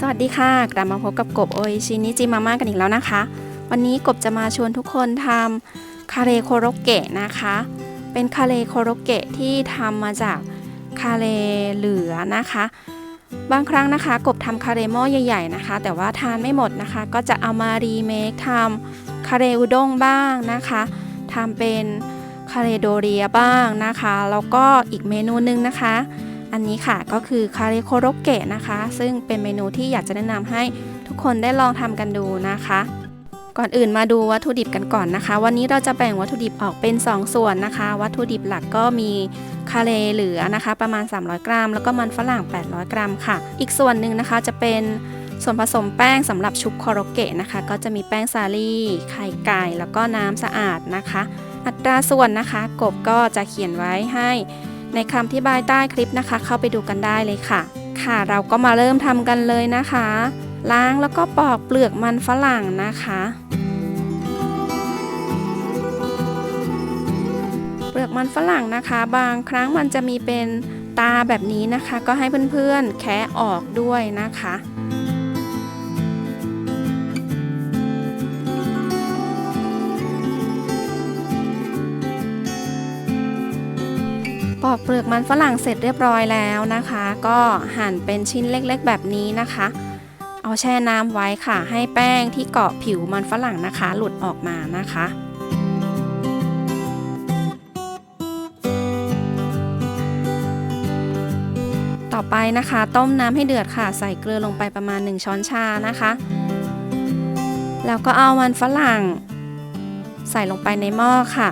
สวัสดีค่ะ กลับมาพบกับกบโอชินิจิมาม่ากันอีกแล้วนะคะ วันนี้กบจะมาชวนทุกคนทำคาเรโคโรเกะนะคะ เป็นคาเรโคโรเกะที่ทำมาจากคาเรเหลือนะคะ บางครั้งนะคะ กบทำคาเรหม้อใหญ่ ๆนะคะ แต่ว่าทานไม่หมดนะคะ ก็จะเอามารีเมคทำคาเรอุด้งบ้างนะคะทำเป็นคาเรโดเรียบ้างนะคะ แล้วก็อีกเมนูหนึงนะคะ อันนี้ค่ะก็คือคาเรโคโรเกะนะคะ ซึ่งเป็นเมนูที่อยากจะแนะนำให้ทุกคนได้ลองทำกันดูนะคะ ก่อนอื่นมาดูวัตถุดิบกันก่อนนะคะ วันนี้เราจะแบ่งวัตถุดิบออกเป็น 2 ส่วนนะคะ วัตถุดิบหลักก็มีคาเรเหลือนะคะ ประมาณ 300 กรัม แล้วก็มันฝรั่ง 800 กรัมค่ะ อีกส่วนหนึ่งนะคะจะเป็นส่วนผสมแป้งสำหรับชุบโคโรเกะนะคะ ก็จะมีแป้งสาลี่ไข่ไก่แล้วก็น้ำสะอาดนะคะ อัตราส่วนนะคะกบก็จะเขียนไว้ให้ ในคำที่บายใต้คลิปนะคะ เข้าไปดูกันได้เลยค่ะ ค่ะเราก็มาเริ่มทำกันเลยนะคะ ล้างแล้วก็ปอกเปลือกมันฝรั่งนะคะเปลือกมันฝรั่งนะคะ บางครั้งมันจะมีเป็นตาแบบนี้นะคะ ก็ให้เพื่อนๆแคะออกด้วยนะคะ ปอกเปลือกมันฝรั่งเสร็จเรียบร้อยแล้วนะคะ ก็หั่นเป็นชิ้นเล็กๆ แบบนี้นะคะ เอาแช่น้ำไว้ค่ะ ให้แป้งที่เกาะผิวมันฝรั่งนะคะ หลุดออกมานะคะต่อไปนะคะต้มน้ำให้เดือดค่ะใส่เกลือลงไปประมาณ 1 ช้อนชานะคะ แล้วก็เอามันฝรั่ง ใส่ลงไปในหม้อค่ะ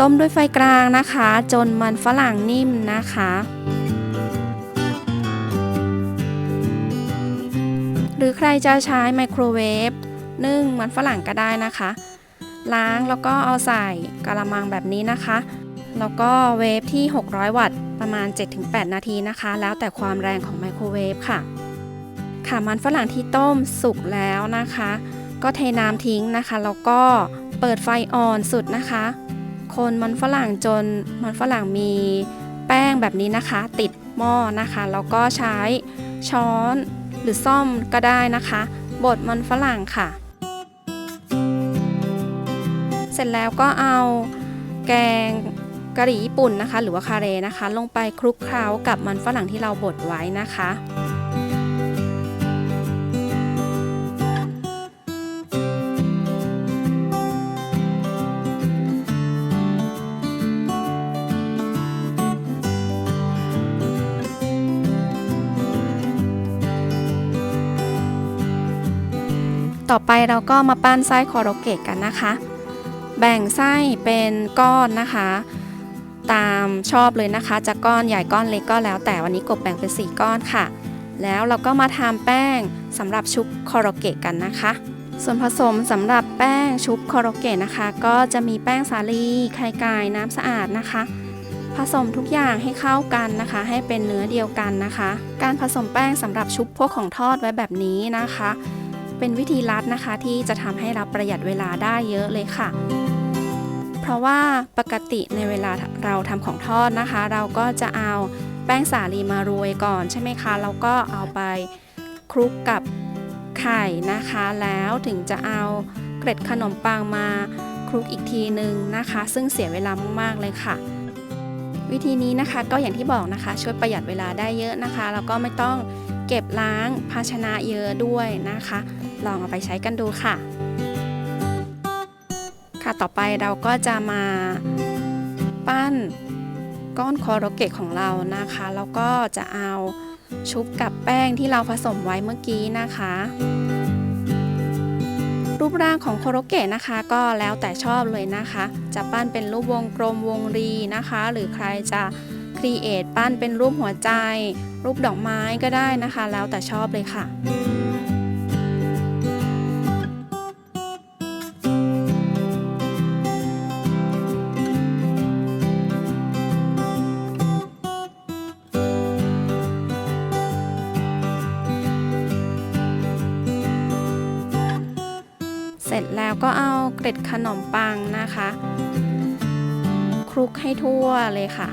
ต้มด้วยไฟกลางนะคะ จนมันฝรั่งนิ่มนะคะ หรือใครจะใช้ไมโครเวฟนึ่งมันฝรั่งก็ได้นะคะ ล้างแล้วก็เอาใส่กระมังแบบนี้นะคะ แล้วก็เวฟที่ 600 วัตต์ประมาณ 7-8 นาทีนะคะ แล้วแต่ความแรงของไมโครเวฟค่ะ ค่ะมันฝรั่งที่ต้มสุกแล้วนะคะ ก็เทน้ำทิ้งนะคะ แล้วก็เปิดไฟอ่อนสุดนะคะ คนมันฝรั่งจนมันฝรั่งมีแป้งแบบนี้นะคะ ติดหม้อนะคะแล้วก็ใช้ช้อนหรือซ่อมก็ได้นะคะ บดมันฝรั่งค่ะ เสร็จแล้วก็เอาแกงกะหรี่ญี่ปุ่นนะคะ หรือว่าคาเรนะคะ ลงไปคลุกเคล้ากับมันฝรั่งที่เราบดไว้นะคะ ต่อไปเราก็มาปั้นไส้คอโรเกะกันนะคะ แบ่งไส้เป็นก้อนนะคะ ตามชอบเลยนะคะจะก้อนใหญ่ก้อนเล็กก็แล้ว แต่วันนี้กบแบ่งเป็น 4 ก้อนค่ะ แล้วเราก็มาทำแป้งสำหรับชุบคอโรเกะกันนะคะ ส่วนผสมสำหรับแป้งชุบคอโรเกะนะคะ ก็จะมีแป้งสาลีไข่ไก่น้ำสะอาดนะคะผสมทุกอย่างให้เข้ากันนะคะ ให้เป็นเนื้อเดียวกันนะคะ การผสมแป้งสำหรับชุบพวกของทอดไว้แบบนี้นะคะ เป็นวิธีลัดนะคะที่จะทำให้เราประหยัดเวลาได้เยอะเลยค่ะ เพราะว่าปกติในเวลาเราทำของทอดนะคะ เราก็จะเอาแป้งสาลีมาโรยก่อนใช่ไหมคะ แล้วก็เอาไปคลุกกับไข่นะคะ แล้วถึงจะเอาเกล็ดขนมปังมาคลุกอีกทีหนึ่งนะคะ ซึ่งเสียเวลามากๆเลยค่ะ วิธีนี้นะคะก็อย่างที่บอกนะคะ ช่วยประหยัดเวลาได้เยอะนะคะ แล้วก็ไม่ต้อง เก็บล้างภาชนะเยอะด้วยนะคะ ลองเอาไปใช้กันดูค่ะ ค่ะต่อไปเราก็จะมาปั้นก้อนคอโรเกะของเรานะคะ แล้วก็จะเอาชุบกับแป้งที่เราผสมไว้เมื่อกี้นะคะ รูปร่างของโคโรเกะนะคะ ก็แล้วแต่ชอบเลยนะคะ จะปั้นเป็นรูปวงกลมวงรีนะคะ หรือใครจะ รีเอทปั้นเป็นรูปหัวใจ รูปดอกไม้ก็ได้นะคะ แล้วแต่ชอบเลยค่ะเสร็จแล้วก็เอาเกล็ดขนมปังนะคะ คลุกให้ทั่วเลยค่ะ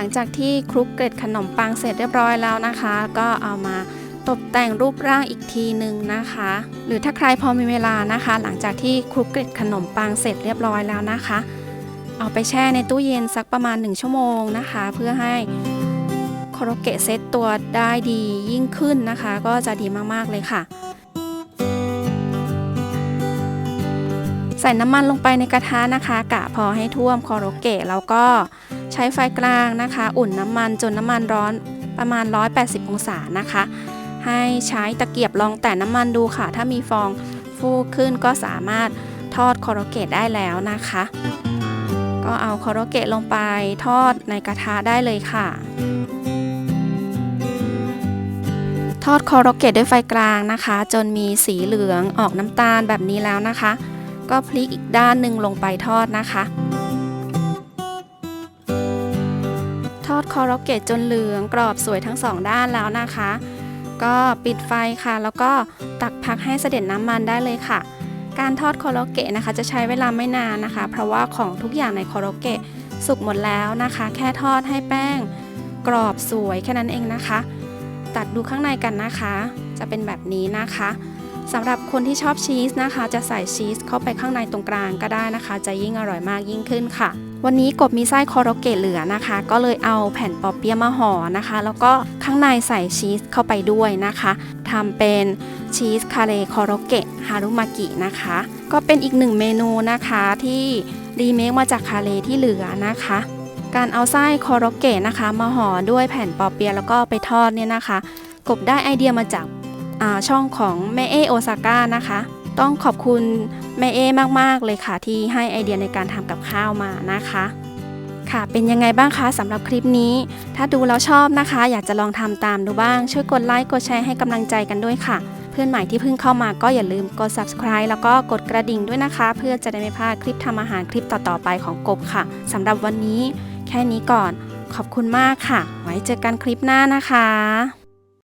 ลังจากที่คลุกเกล็ดขนมปังเสร็จเรียบร้อยแล้วนะคะ ก็เอามาตกแต่งรูปร่างอีกทีหนึ่งนะคะ หรือถ้าใครพอมีเวลานะคะ หลังจากที่คลุกเกล็ดขนมปังเสร็จเรียบร้อยแล้วนะคะ เอาไปแช่ในตู้เย็นสักประมาณ 1 ชั่วโมงนะคะ เพื่อให้โคโรเกะเซตตัวได้ดียิ่งขึ้นนะคะ ก็จะดีมากๆเลยค่ะ ใส่น้ำมันลงไปในกระทะนะคะกะพอให้ท่วมโคโรเกะแล้วก็ใช้ไฟกลางนะคะ อุ่นน้ำมันจนน้ำมันร้อนประมาณ 180 องศานะคะ ให้ใช้ตะเกียบลองแต่น้ำมันดูค่ะ ถ้ามีฟองฟูขึ้นก็สามารถทอดโคโรเกะได้แล้วนะคะ ก็เอาโคโรเกะลงไปทอดในกระทะได้เลยค่ะทอดโคโรเกะด้วยไฟกลางนะคะ จนมีสีเหลืองออกน้ำตาลแบบนี้แล้วนะคะ ก็พลิกอีกด้านหนึ่งลงไปทอดนะคะ ทอดคโรเกะจนเหลืองกรอบสวยทั้งสองด้านแล้วนะคะ ก็ปิดไฟค่ะ แล้วก็ตักพักให้เสด็จน้ำมันได้เลยค่ะ การทอดคโรเกะนะคะ จะใช้เวลาไม่นานนะคะ เพราะว่าของทุกอย่างในคโรเกะสุกหมดแล้วนะคะ แค่ทอดให้แป้ง กรอบสวยแค่นั้นเองนะคะ ตัดดูข้างในกันนะคะ จะเป็นแบบนี้นะคะ สำหรับคนที่ชอบชีสนะคะ จะใส่ชีสเข้าไปข้างในตรงกลางก็ได้นะคะ จะยิ่งอร่อยมากยิ่งขึ้นค่ะ วันนี้กบมีไส้คโรเกะเหลือนะคะ ก็เลยเอาแผ่นปอเปี๊ยะมาห่อนะคะ แล้วก็ข้างในใส่ชีสเข้าไปด้วยนะคะทำเป็นชีสคาเรโคโรเกะฮารุมากินะคะ ก็เป็นอีกหนึ่งเมนูนะคะที่รีเมคมาจากคาเรที่เหลือนะคะการเอาไส้คโรเกะนะคะ มาห่อด้วยแผ่นปอเปี๊ยะแล้วก็ไปทอดเนี่ยนะคะ กบได้ไอเดียมาจาก ช่องของแม่เอโอซาก้านะคะ ต้องขอบคุณแม่เอมากๆเลยค่ะที่ให้ไอเดียในการทำกับข้าวมานะคะค่ะเป็นยังไงบ้างคะสำหรับคลิปนี้ ถ้าดูแล้วชอบนะคะ อยากจะลองทำตามดูบ้าง ช่วยกดไลค์กดแชร์ให้กำลังใจกันด้วยค่ะ เพื่อนใหม่ที่เพิ่งเข้ามาก็อย่าลืมกด subscribe แล้วก็กดกระดิ่งด้วยนะคะ เพื่อจะได้ไม่พลาดคลิปทำอาหารคลิปต่อๆไปของกบค่ะสำหรับวันนี้ แค่นี้ก่อน ขอบคุณมากค่ะ ไว้เจอกันคลิปหน้านะคะ